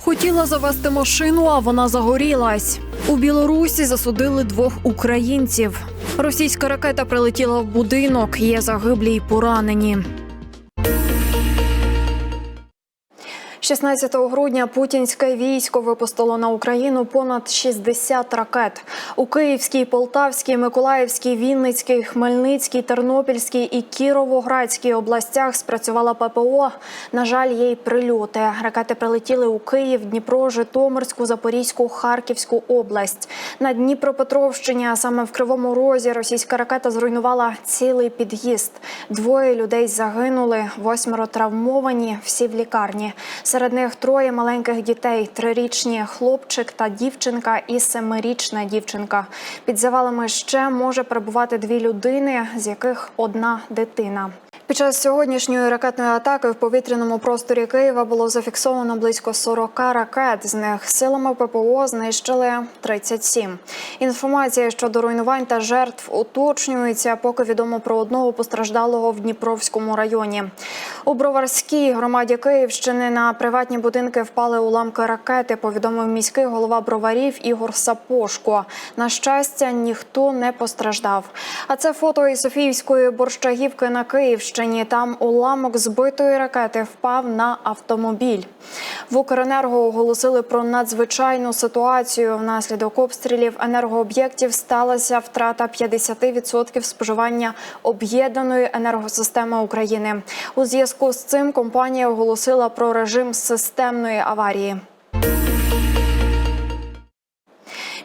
Хотіла завести машину, а вона загорілась. У Білорусі засудили двох українців. Російська ракета прилетіла в будинок. Є загиблі й поранені. 16 грудня путінське військо випустило на Україну понад 60 ракет. У Київській, Полтавській, Миколаївській, Вінницькій, Хмельницькій, Тернопільській і Кіровоградській областях спрацювала ППО. На жаль, є й прильоти. Ракети прилетіли у Київ, Дніпро, Житомирську, Запорізьку, Харківську область. На Дніпропетровщині, а саме в Кривому Розі, російська ракета зруйнувала цілий під'їзд. Двоє людей загинули, восьмеро травмовані, всі в лікарні. Серед них троє маленьких дітей: трирічні хлопчик та дівчинка і семирічна дівчинка. Під завалами ще може перебувати дві людини, з яких одна дитина. Під час сьогоднішньої ракетної атаки в повітряному просторі Києва було зафіксовано близько 40 ракет. З них силами ППО знищили 37. Інформація щодо руйнувань та жертв уточнюється. Поки відомо про одного постраждалого в Дніпровському районі. У Броварській громаді Київщини на приватні будинки впали уламки ракети. Повідомив міський голова броварів Ігор Сапошко. На щастя, ніхто не постраждав. А це фото із Софіївської борщагівки на Київщині. Там уламок збитої ракети впав на автомобіль. В Укренерго оголосили про надзвичайну ситуацію. Внаслідок обстрілів енергооб'єктів сталася втрата 50% споживання об'єднаної енергосистеми України. У зв'язку з цим компанія оголосила про режим системної аварії.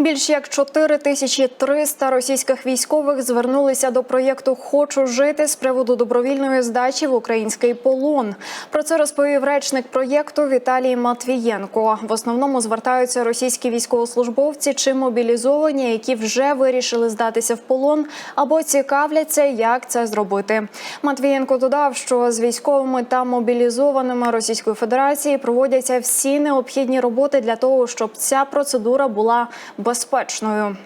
Більш як 4300 російських військових звернулися до проєкту Хочу жити з приводу добровільної здачі в український полон. Про це розповів речник проєкту Віталій Матвієнко. В основному звертаються російські військовослужбовці чи мобілізовані, які вже вирішили здатися в полон або цікавляться, як це зробити. Матвієнко додав, що з військовими та мобілізованими Російської Федерації проводяться всі необхідні роботи для того, щоб ця процедура була безпечною безпечною.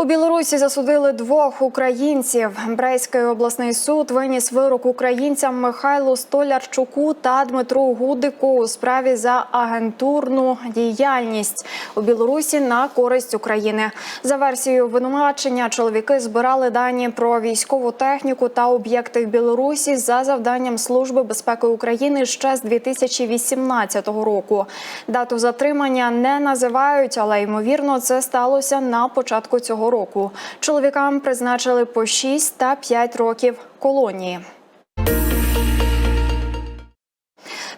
У Білорусі засудили двох українців. Брейський обласний суд виніс вирок українцям Михайлу Столярчуку та Дмитру Гудику у справі за агентурну діяльність у Білорусі на користь України. За версією обвинувачення чоловіки збирали дані про військову техніку та об'єкти в Білорусі за завданням Служби безпеки України ще з 2018 року. Дату затримання не називають, але ймовірно це сталося на початку цього року. Чоловікам призначили по 6 та 5 років колонії.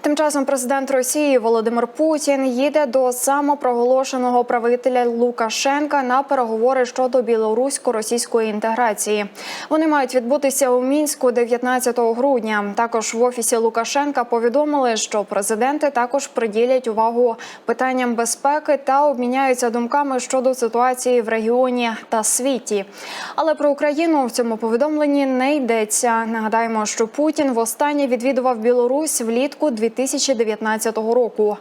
Тим часом президент Росії Володимир Путін їде до самопроголошеного правителя Лукашенка на переговори щодо білорусько-російської інтеграції. Вони мають відбутися у мінську 19 грудня. Також в офісі Лукашенка повідомили, що президенти також приділять увагу питанням безпеки та обміняються думками щодо ситуації в регіоні та світі. Але про Україну в цьому повідомленні не йдеться. Нагадаємо, що Путін востаннє відвідував Білорусь влітку 2019 року.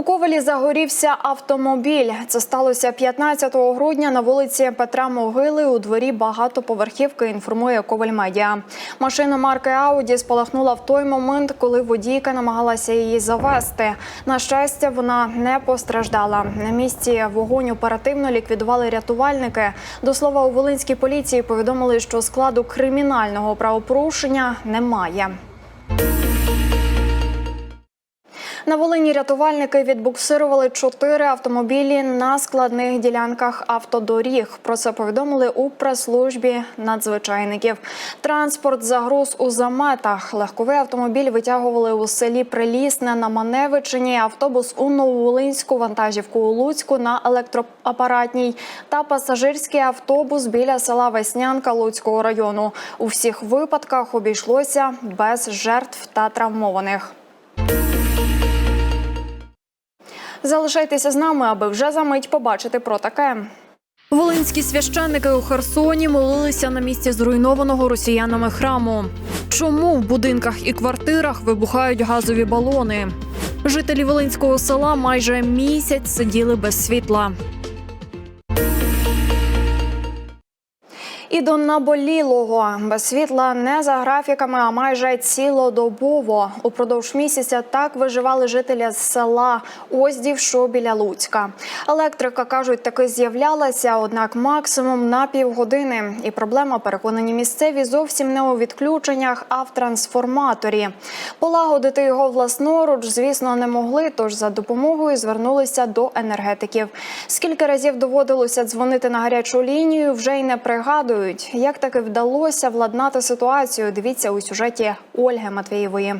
У Ковалі загорівся автомобіль. Це сталося 15 грудня на вулиці Петра Могили у дворі багатоповерхівки. Інформує Коваль Медіа. Машина марки Ауді спалахнула в той момент, коли водійка намагалася її завести. На щастя, вона не постраждала. На місці вогонь оперативно ліквідували рятувальники. До слова, у Волинській поліції повідомили, що складу кримінального правопорушення немає. На Волині рятувальники відбуксирували чотири автомобілі на складних ділянках автодоріг. Про це повідомили у прес-службі надзвичайників. Транспорт загруз у заметах. Легковий автомобіль витягували у селі Прилісне на Маневичині. Автобус у Нововолинську, вантажівку у Луцьку на електроапаратній та пасажирський автобус біля села Веснянка Луцького району. У всіх випадках обійшлося без жертв та травмованих. Залишайтеся з нами, аби вже за мить побачити про таке. Волинські священники у Херсоні молилися на місці зруйнованого росіянами храму. Чому в будинках і квартирах вибухають газові балони? Жителі Волинського села майже місяць сиділи без світла. До наболілого без світла не за графіками, а майже цілодобово. Упродовж місяця так виживали жителі з села Оздів, що біля Луцька. Електрика кажуть, таки з'являлася, однак максимум на півгодини. І проблема, переконані місцеві, зовсім не у відключеннях, а в трансформаторі. Полагодити його власноруч, звісно, не могли. Тож за допомогою звернулися до енергетиків. Скільки разів доводилося дзвонити на гарячу лінію, вже й не пригадують. Як таки вдалося владнати ситуацію? Дивіться у сюжеті Ольги Матвієвої.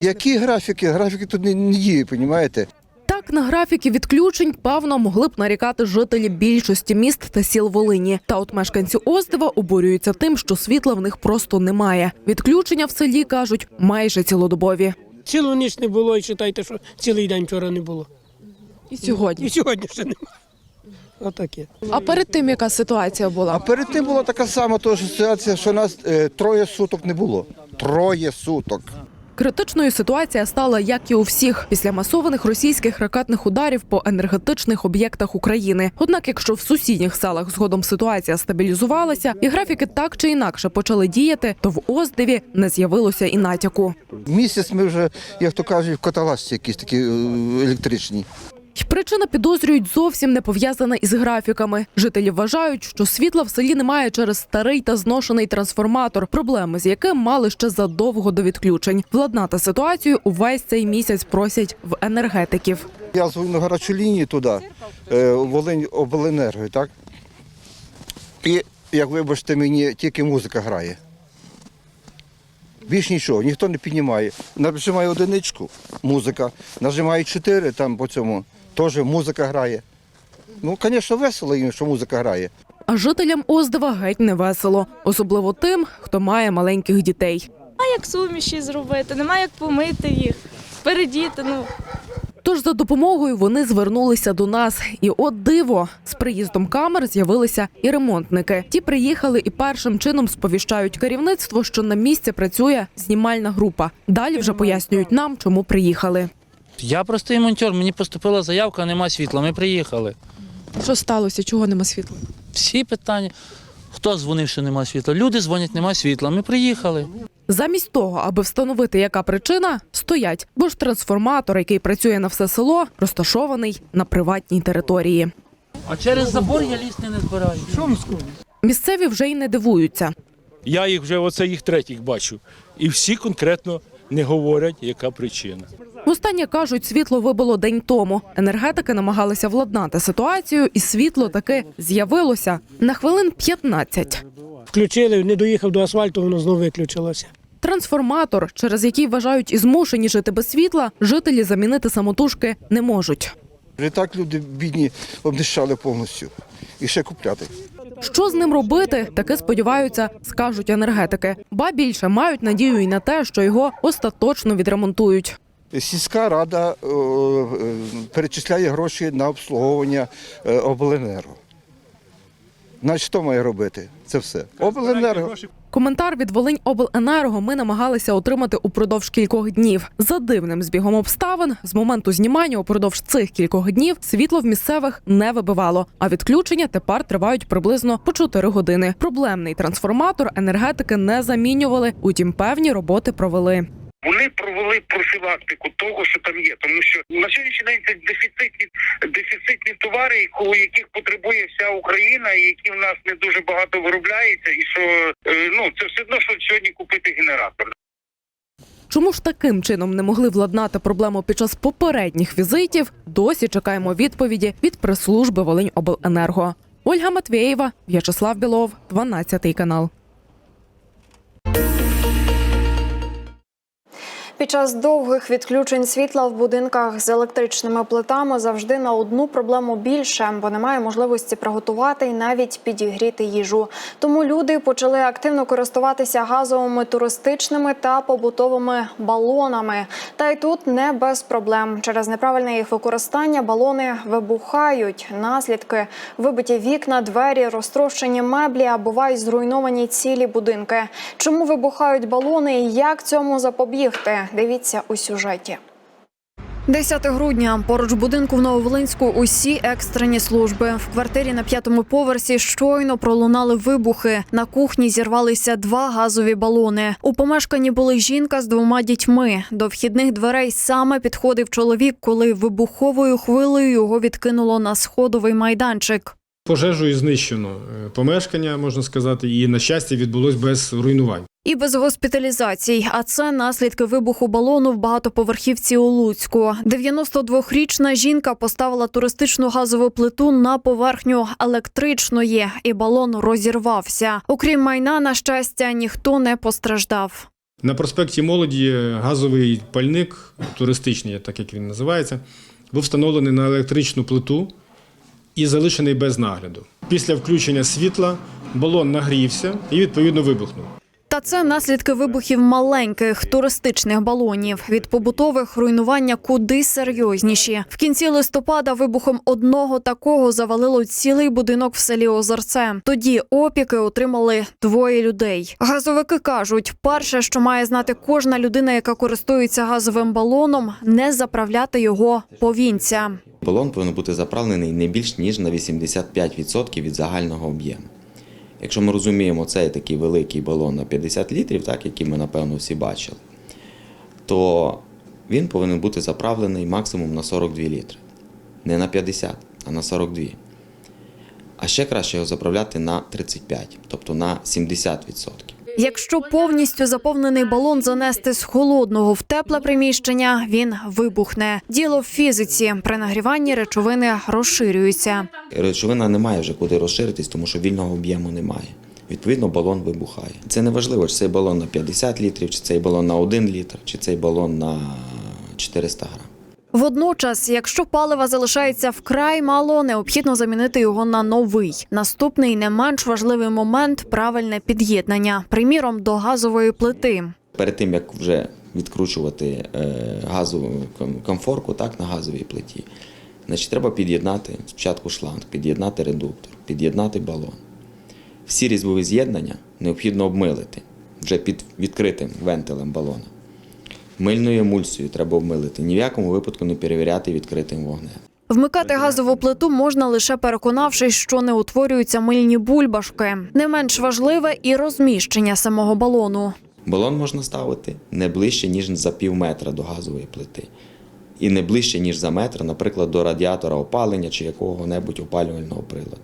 Які графіки? Графіки тут не, не діють, розумієте? Так на графіки відключень певно могли б нарікати жителі більшості міст та сіл Волині. Та от мешканці Оздива обурюються тим, що світла в них просто немає. Відключення в селі кажуть майже цілодобові. Цілу ніч не було, і вважайте, що цілий день вчора не було. І сьогодні. І сьогодні ще немає. Отаке. А перед тим яка ситуація була? А перед тим була така сама тож ситуація, що нас е, троє суток не було. Троє суток. Критичною ситуація стала як і у всіх після масованих російських ракетних ударів по енергетичних об'єктах України. Однак, якщо в сусідніх селах згодом ситуація стабілізувалася і графіки так чи інакше почали діяти, то в Оздиві не з'явилося і натяку. Місяць ми вже, як то кажуть, в каталасці якісь такі е, електричні. Причина підозрюють зовсім не пов'язана із графіками. Жителі вважають, що світла в селі немає через старий та зношений трансформатор, проблеми з яким мали ще задовго до відключень. Владнати ситуацію увесь цей місяць просять в енергетиків. Я дзвоню на гарячу лінію туди, е, Волинь обленерго, так? І, як вибачте мені, тільки музика грає. Більш нічого, ніхто не піднімає. Нажимаю одиничку, музика. Нажимаю чотири там по цьому, теж музика грає. Ну, звісно, весело їм, що музика грає. А жителям Оздива геть не весело, особливо тим, хто має маленьких дітей. як суміші зробити, немає як помити їх, передіти. Ну Тож за допомогою вони звернулися до нас. І от диво, з приїздом камер з'явилися і ремонтники. Ті приїхали і першим чином сповіщають керівництво, що на місці працює знімальна група. Далі вже пояснюють нам, чому приїхали. Я простий монтер, мені поступила заявка, нема світла. Ми приїхали. Що сталося? Чого нема світла? Всі питання. Хто дзвонив, що нема світла? Люди дзвонять, нема світла. Ми приїхали. Замість того, аби встановити, яка причина, стоять, бо ж трансформатор, який працює на все село, розташований на приватній території. А через забор я лізти не збираю. Місцеві вже й не дивуються. Я їх вже оце їх третіх бачу. І всі конкретно не говорять, яка причина. Востаннє кажуть, світло вибило день тому. Енергетики намагалися владнати ситуацію, і світло таки з'явилося на хвилин 15. Включили, не доїхав до асфальту, воно знову виключилося. Трансформатор, через який вважають і змушені жити без світла, жителі замінити самотужки не можуть. Вже так люди бідні обнищали повністю. І ще купляти. Що з ним робити, таки сподіваються, скажуть енергетики. Ба більше мають надію і на те, що його остаточно відремонтують. Сільська рада е, е, перечисляє гроші на обслуговування е, обленерго. Значить, хто має робити? Це все. Обленерго. Коментар від Волиньобленерго ми намагалися отримати упродовж кількох днів. За дивним збігом обставин, з моменту знімання упродовж цих кількох днів світло в місцевих не вибивало. А відключення тепер тривають приблизно по 4 години. Проблемний трансформатор енергетики не замінювали, утім певні роботи провели. Вони провели профілактику того, що там є, тому що на сьогоднішній день це дефіцитні дефіцитні товари, яких потребує вся Україна, і які в нас не дуже багато виробляється, і що е, ну це все одно, що сьогодні купити генератор. Чому ж таким чином не могли владнати проблему під час попередніх візитів? Досі чекаємо відповіді від прес-служби Волиньобленерго. Ольга Матвєєва, В'ячеслав Білов, 12 канал. Під час довгих відключень світла в будинках з електричними плитами завжди на одну проблему більше, бо немає можливості приготувати і навіть підігріти їжу. Тому люди почали активно користуватися газовими туристичними та побутовими балонами. Та й тут не без проблем. Через неправильне їх використання балони вибухають. Наслідки вибиті вікна, двері, розтрощені меблі, а бувають зруйновані цілі будинки. Чому вибухають балони і як цьому запобігти? Дивіться у сюжеті. 10 грудня поруч будинку в Нововолинську усі екстрені служби. В квартирі на п'ятому поверсі щойно пролунали вибухи. На кухні зірвалися два газові балони. У помешканні були жінка з двома дітьми. До вхідних дверей саме підходив чоловік, коли вибуховою хвилею його відкинуло на сходовий майданчик. Пожежею знищено е, помешкання, можна сказати, і на щастя відбулось без руйнувань. І без госпіталізацій. А це наслідки вибуху балону в багатоповерхівці у Луцьку. 92-річна жінка поставила туристичну газову плиту на поверхню електричної, і балон розірвався. Окрім майна, на щастя, ніхто не постраждав. На проспекті Молоді газовий пальник, туристичний, так як він називається, був встановлений на електричну плиту і залишений без нагляду. Після включення світла балон нагрівся і відповідно вибухнув. Та це наслідки вибухів маленьких туристичних балонів. Від побутових руйнування куди серйозніші. В кінці листопада вибухом одного такого завалило цілий будинок в селі Озерце. Тоді опіки отримали двоє людей. Газовики кажуть, перше, що має знати кожна людина, яка користується газовим балоном, не заправляти його повінця. Балон повинен бути заправлений не більш ніж на 85% від загального об'єму. Якщо ми розуміємо цей такий великий балон на 50 літрів, так, який ми напевно всі бачили, то він повинен бути заправлений максимум на 42 літри. Не на 50, а на 42. А ще краще його заправляти на 35, тобто на 70%. Якщо повністю заповнений балон занести з холодного в тепле приміщення, він вибухне. Діло в фізиці. При нагріванні речовини розширюються. Речовина не має вже куди розширитись, тому що вільного об'єму немає. Відповідно, балон вибухає. Це не важливо, чи цей балон на 50 літрів, чи цей балон на 1 літр, чи цей балон на 400 грам. Водночас, якщо палива залишається вкрай мало, необхідно замінити його на новий. Наступний не менш важливий момент правильне під'єднання, приміром до газової плити. Перед тим, як вже відкручувати е, газову комфорку так, на газовій плиті, значить, треба під'єднати спочатку шланг, під'єднати редуктор, під'єднати балон. Всі різьбові з'єднання необхідно обмилити вже під відкритим вентилем балона. Мильною емульсією треба обмилити. Ні в якому випадку не перевіряти відкритим вогнем. Вмикати газову плиту можна лише переконавшись, що не утворюються мильні бульбашки. Не менш важливе і розміщення самого балону. Балон можна ставити не ближче, ніж за пів метра до газової плити. І не ближче, ніж за метр, наприклад, до радіатора опалення чи якого-небудь опалювального приладу.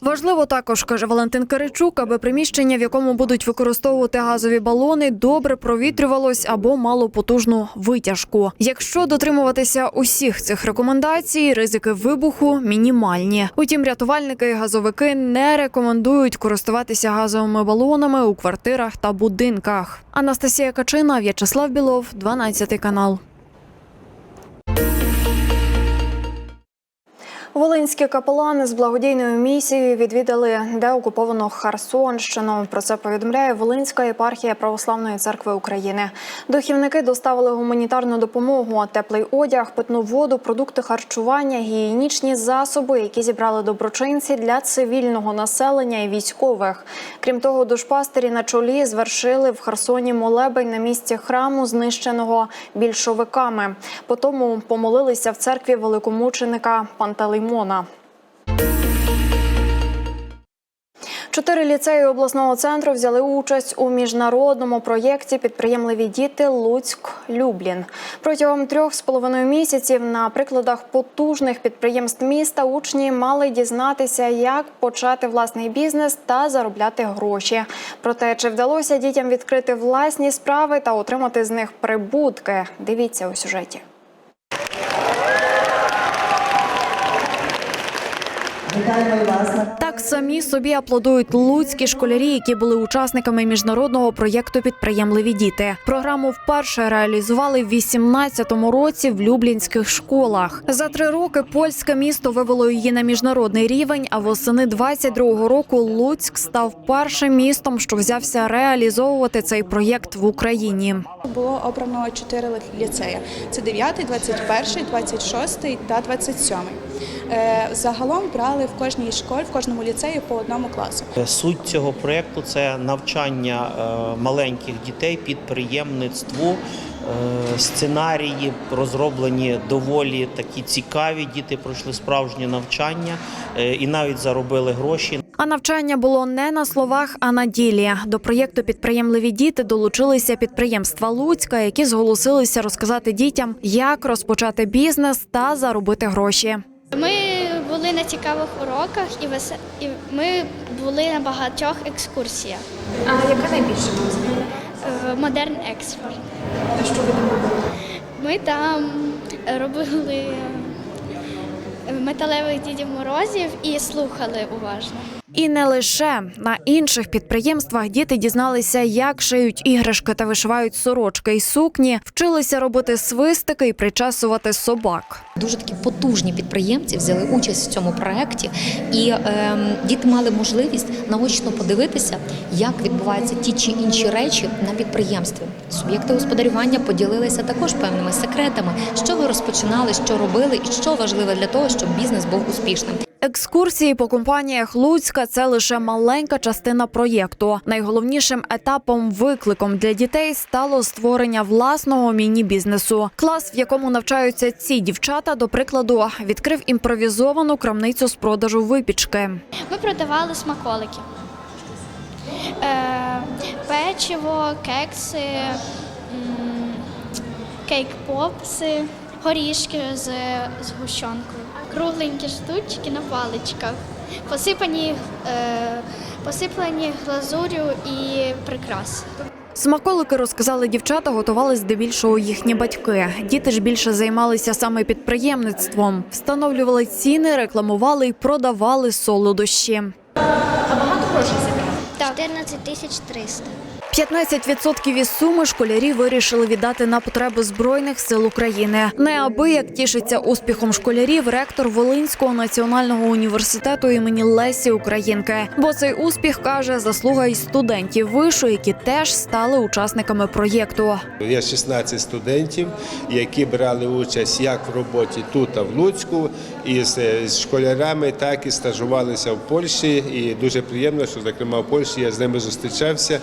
Важливо також, каже Валентин Киричук, аби приміщення, в якому будуть використовувати газові балони, добре провітрювалось або мало потужну витяжку. Якщо дотримуватися усіх цих рекомендацій, ризики вибуху мінімальні. Утім, рятувальники і газовики не рекомендують користуватися газовими балонами у квартирах та будинках. Анастасія Качина, В'ячеслав Білов, 12 канал. Волинські капелани з благодійною місією відвідали деокуповану Херсонщину. Про це повідомляє Волинська єпархія Православної церкви України. Духівники доставили гуманітарну допомогу, теплий одяг, питну воду, продукти харчування, гігієнічні засоби, які зібрали доброчинці для цивільного населення і військових. Крім того, душпастері на чолі звершили в Херсоні молебень на місці храму, знищеного більшовиками. Потому помолилися в церкві великомученика Пантелеймона. Чотири ліцеї обласного центру взяли участь у міжнародному проєкті Підприємливі діти Луцьк Люблін. Протягом трьох з половиною місяців на прикладах потужних підприємств міста учні мали дізнатися, як почати власний бізнес та заробляти гроші. Проте чи вдалося дітям відкрити власні справи та отримати з них прибутки? Дивіться у сюжеті. Вітаємо і вас на Так самі собі аплодують луцькі школярі, які були учасниками міжнародного проєкту Підприємливі діти. Програму вперше реалізували в 18-му році в люблінських школах. За три роки польське місто вивело її на міжнародний рівень. А восени 22-го року Луцьк став першим містом, що взявся реалізовувати цей проєкт в Україні. Було обрано чотири ліцеї: це 9, 21, 26 та 27. Е, Загалом брали в кожній школі, в кожному ліцеї по одному класу. Суть цього проєкту це навчання е, маленьких дітей підприємництву. Е, Сценарії розроблені доволі такі цікаві. Діти пройшли справжнє навчання е, і навіть заробили гроші. А навчання було не на словах, а на ділі. До проєкту Підприємливі діти долучилися підприємства Луцька, які зголосилися розказати дітям, як розпочати бізнес та заробити гроші. Ми були на цікавих уроках і весе- і ми були на багатьох екскурсіях. А яка найбільше вам Е, Модерн експорт. Що ви там робили? Ми там робили е, металевих дідів морозів і слухали уважно. І не лише на інших підприємствах діти дізналися, як шиють іграшки та вишивають сорочки і сукні, вчилися робити свистики і причесувати собак. Дуже такі потужні підприємці взяли участь в цьому проєкті, і ем, діти мали можливість наочно подивитися, як відбуваються ті чи інші речі на підприємстві. Суб'єкти господарювання поділилися також певними секретами, що ви розпочинали, що робили, і що важливо для того, щоб бізнес був успішним. Екскурсії по компаніях Луцька це лише маленька частина проєкту. Найголовнішим етапом викликом для дітей стало створення власного міні-бізнесу. Клас, в якому навчаються ці дівчата, до прикладу, відкрив імпровізовану крамницю з продажу випічки. Ми продавали смаколики. Е, печиво, кекси, кейк-попси, горішки з згущенкою. Кругленькі штучки на паличках, посипані, е, посиплені глазурю і прикраси. Смаколики розказали дівчата, готували здебільшого їхні батьки. Діти ж більше займалися саме підприємництвом, встановлювали ціни, рекламували і продавали солодощі. 14 тисяч 300. 15% із суми школярі вирішили віддати на потреби збройних сил України. Неабияк тішиться успіхом школярів ректор Волинського національного університету імені Лесі Українки. Бо цей успіх каже заслуга і студентів вишу, які теж стали учасниками проєкту. Є 16 студентів, які брали участь як в роботі тут, а в Луцьку, із е, з школярами, так і стажувалися в Польщі. І дуже приємно, що зокрема в Польщі я з ними зустрічався.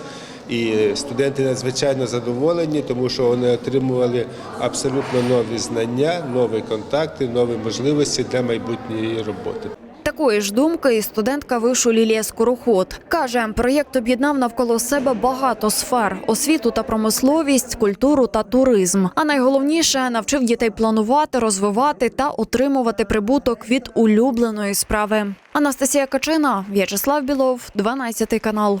І студенти надзвичайно задоволені, тому що вони отримували абсолютно нові знання, нові контакти, нові можливості для майбутньої роботи. Такої ж думки і студентка вишу Лілія Скороход. Каже, проєкт об'єднав навколо себе багато сфер: освіту та промисловість, культуру та туризм. А найголовніше навчив дітей планувати, розвивати та отримувати прибуток від улюбленої справи. Анастасія Качина, В'ячеслав Білов, 12 канал.